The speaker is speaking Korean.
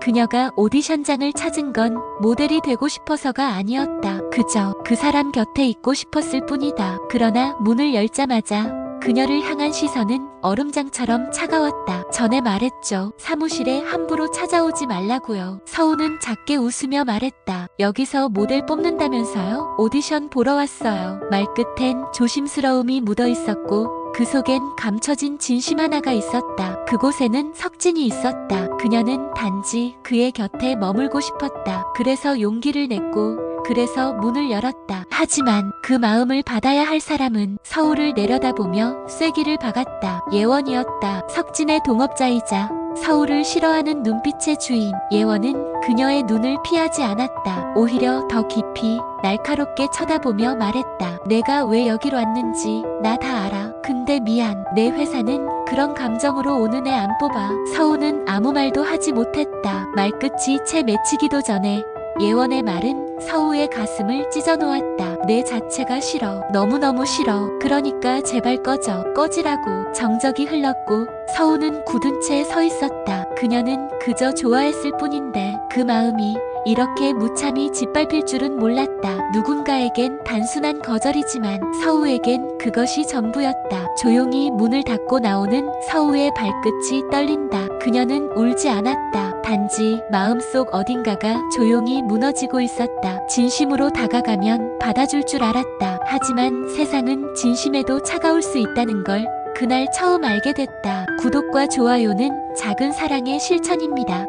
그녀가 오디션장을 찾은 건 모델이 되고 싶어서가 아니었다. 그저 그 사람 곁에 있고 싶었을 뿐이다. 그러나 문을 열자마자 그녀를 향한 시선은 얼음장처럼 차가웠다. 전에 말했죠. 사무실에 함부로 찾아오지 말라고요. 서우는 작게 웃으며 말했다. 여기서 모델 뽑는다면서요? 오디션 보러 왔어요. 말끝엔 조심스러움이 묻어 있었고 그 속엔 감춰진 진심 하나가 있었다. 그곳에는 석진이 있었다. 그녀는 단지 그의 곁에 머물고 싶었다. 그래서 용기를 냈고 그래서 문을 열었다. 하지만 그 마음을 받아야 할 사람은 서울을 내려다보며 쐐기를 박았다. 예원이었다. 석진의 동업자이자 서울을 싫어하는 눈빛의 주인. 예원은 그녀의 눈을 피하지 않았다. 오히려 더 깊이 날카롭게 쳐다보며 말했다. 내가 왜 여기로 왔는지 나 다 알아. 근데 미안. 내 회사는 그런 감정으로 오는 애 안 뽑아. 서우는 아무 말도 하지 못했다. 말끝이 채 맺히기도 전에 예원의 말은 서우의 가슴을 찢어놓았다. 내 자체가 싫어. 너무너무 싫어. 그러니까 제발 꺼져. 꺼지라고. 정적이 흘렀고 서우는 굳은 채 서 있었다. 그녀는 그저 좋아했을 뿐인데 그 마음이 이렇게 무참히 짓밟힐 줄은 몰랐다. 누군가에겐 단순한 거절이지만 서우에겐 그것이 전부였다. 조용히 문을 닫고 나오는 서우의 발끝이 떨린다. 그녀는 울지 않았다. 단지 마음속 어딘가가 조용히 무너지고 있었다. 진심으로 다가가면 받아줄 줄 알았다. 하지만 세상은 진심에도 차가울 수 있다는 걸 그날 처음 알게 됐다. 구독과 좋아요는 작은 사랑의 실천입니다.